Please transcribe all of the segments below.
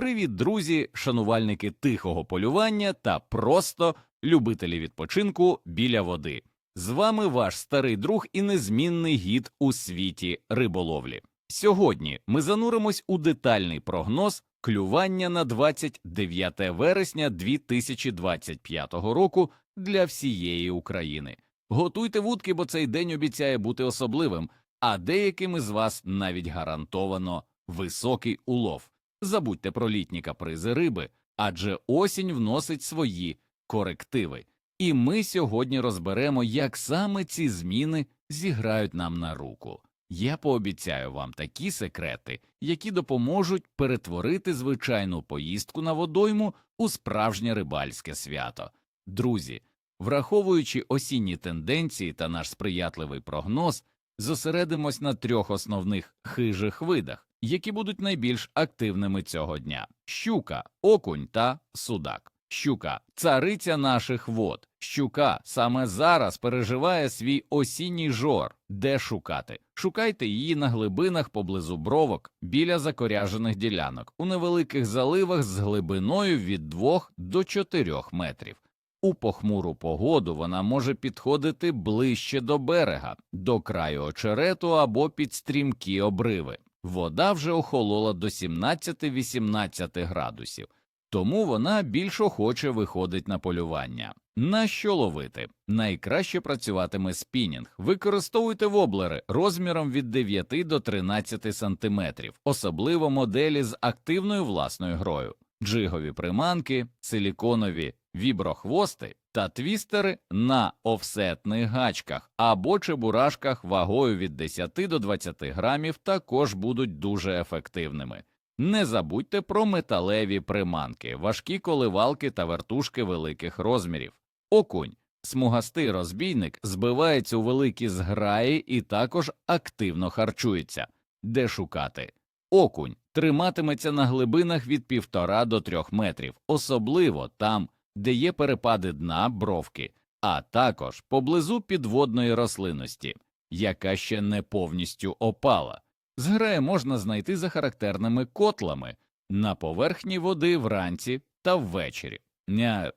Привіт, друзі, шанувальники тихого полювання та просто любителі відпочинку біля води. З вами ваш старий друг і незмінний гід у світі риболовлі. Сьогодні ми зануримось у детальний прогноз клювання на 29 вересня 2025 року для всієї України. Готуйте вудки, бо цей день обіцяє бути особливим, а деяким із вас навіть гарантовано високий улов. Забудьте про літні капризи риби, адже осінь вносить свої корективи. І ми сьогодні розберемо, як саме ці зміни зіграють нам на руку. Я пообіцяю вам такі секрети, які допоможуть перетворити звичайну поїздку на водойму у справжнє рибальське свято. Друзі, враховуючи осінні тенденції та наш сприятливий прогноз, зосередимось на трьох основних хижих видах, які будуть найбільш активними цього дня: щука, окунь та судак. Щука цариця наших вод. Щука саме зараз переживає свій осінній жор. Де шукати? Шукайте її на глибинах поблизу бровок, біля закоряжених ділянок, у невеликих заливах з глибиною від 2 до 4 метрів. У похмуру погоду вона може підходити ближче до берега, до краю очерету або під стрімкі обриви. Вода вже охолола до 17-18 градусів, тому вона більш охоче виходить на полювання. На що ловити? Найкраще працюватиме спінінг. Використовуйте воблери розміром від 9 до 13 см, особливо моделі з активною власною грою, джигові приманки, силіконові віброхвости та твістери на офсетних гачках або чебурашках вагою від 10 до 20 грамів також будуть дуже ефективними. Не забудьте про металеві приманки, важкі коливалки та вертушки великих розмірів. Окунь. Смугастий розбійник збивається у великі зграї і також активно харчується. Де шукати? Окунь триматиметься на глибинах від півтора до трьох метрів, особливо там, де є перепади дна бровки, а також поблизу підводної рослинності, яка ще не повністю опала. Зграє можна знайти за характерними котлами на поверхні води вранці та ввечері. Ня...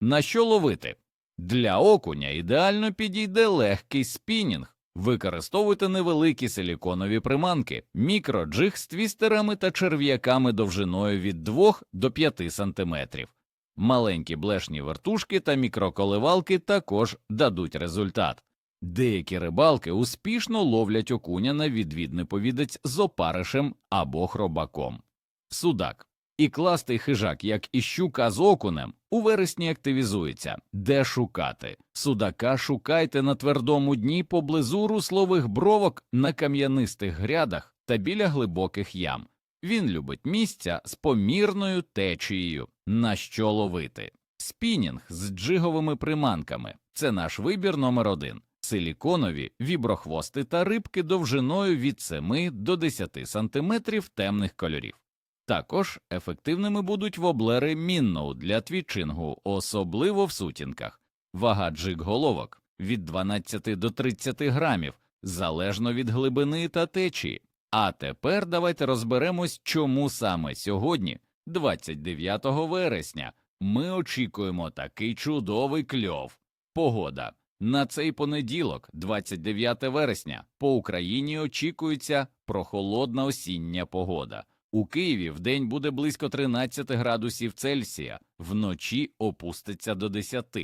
На що ловити? Для окуня ідеально підійде легкий спінінг. Використовуйте невеликі силіконові приманки, мікроджиг з твістерами та черв'яками довжиною від 2 до 5 см. Маленькі блешні вертушки та мікроколивалки також дадуть результат. Деякі рибалки успішно ловлять окуня на відвідний повідець з опаришем або хробаком. Судак. І кластий хижак, як і щука з окунем, у вересні активізується. Де шукати? Судака шукайте на твердому дні поблизу руслових бровок на кам'янистих грядах та біля глибоких ям. Він любить місця з помірною течією, на що ловити. Спінінг з джиговими приманками це наш вибір номер один. Силіконові, віброхвости та рибки довжиною від 7 до 10 см темних кольорів. Також ефективними будуть воблери Мінноу для твічингу, особливо в сутінках, вага джиг головок від 12 до 30 грамів, залежно від глибини та течії. А тепер давайте розберемось, чому саме сьогодні, 29 вересня, ми очікуємо такий чудовий кльов. Погода. На цей понеділок, 29 вересня, по Україні очікується прохолодна осіння погода. У Києві вдень буде близько 13 градусів Цельсія, вночі опуститься до 10.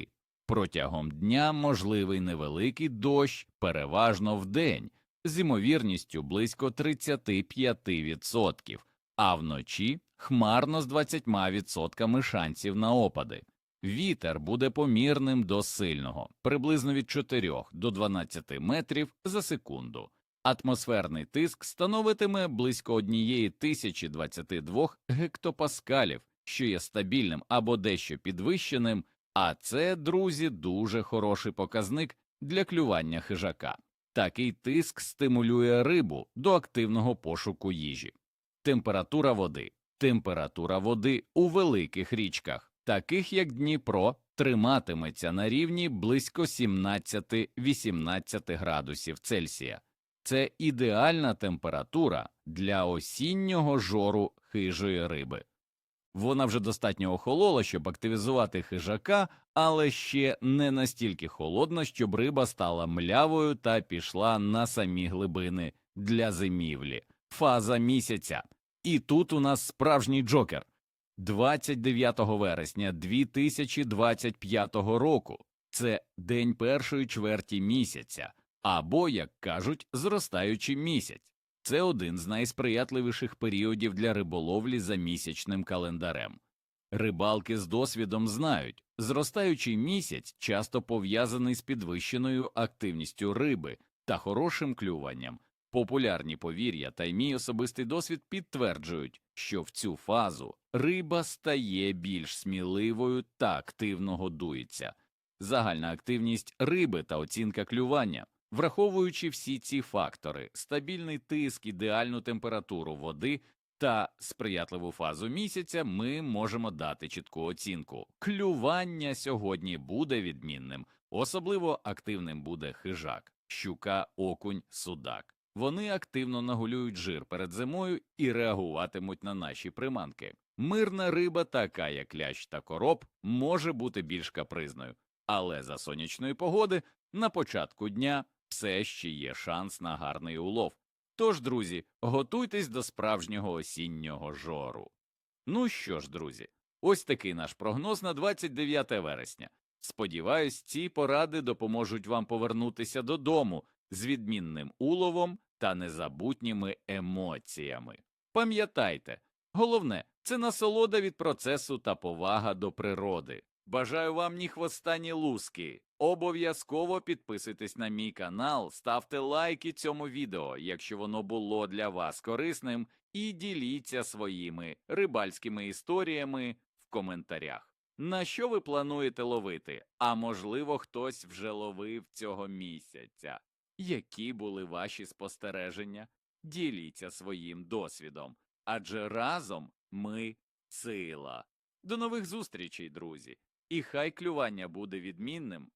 Протягом дня можливий невеликий дощ, переважно вдень, з ймовірністю близько 35%, а вночі хмарно з 20% шансів на опади. Вітер буде помірним до сильного, приблизно від 4 до 12 метрів за секунду. Атмосферний тиск становитиме близько однієї тисячі гектопаскалів, що є стабільним або дещо підвищеним, а це, друзі, дуже хороший показник для клювання хижака. Такий тиск стимулює рибу до активного пошуку їжі. Температура води. Температура води у великих річках, таких як Дніпро, триматиметься на рівні близько 17-18 градусів Цельсія. Це ідеальна температура для осіннього жору хижої риби. Вона вже достатньо охолола, щоб активізувати хижака, але ще не настільки холодна, щоб риба стала млявою та пішла на самі глибини для зимівлі. Фаза місяця. І тут у нас справжній джокер. 29 вересня 2025 року. Це день першої чверті місяця, або, як кажуть, зростаючий місяць. Це один з найсприятливіших періодів для риболовлі за місячним календарем. Рибалки з досвідом знають, зростаючий місяць часто пов'язаний з підвищеною активністю риби та хорошим клюванням. Популярні повір'я та й мій особистий досвід підтверджують, що в цю фазу риба стає більш сміливою та активно годується. Загальна активність риби та оцінка клювання, враховуючи всі ці фактори, стабільний тиск, ідеальну температуру води та сприятливу фазу місяця, ми можемо дати чітку оцінку. Клювання сьогодні буде відмінним, особливо активним буде хижак, щука, окунь, судак. Вони активно нагулюють жир перед зимою і реагуватимуть на наші приманки. Мирна риба, така як лящ та короб, може бути більш капризною, але за сонячної погоди на початку дня все ще є шанс на гарний улов. Тож, друзі, готуйтесь до справжнього осіннього жору. Ну що ж, друзі, ось такий наш прогноз на 29 вересня. Сподіваюсь, ці поради допоможуть вам повернутися додому з відмінним уловом та незабутніми емоціями. Пам'ятайте, головне це насолода від процесу та повага до природи. Бажаю вам ні хвоста, ні луски. Обов'язково підписуйтесь на мій канал, ставте лайки цьому відео, якщо воно було для вас корисним, і діліться своїми рибальськими історіями в коментарях. На що ви плануєте ловити? А можливо, хтось вже ловив цього місяця. Які були ваші спостереження? Діліться своїм досвідом, адже разом ми сила. До нових зустрічей, друзі! І хай клювання буде відмінним,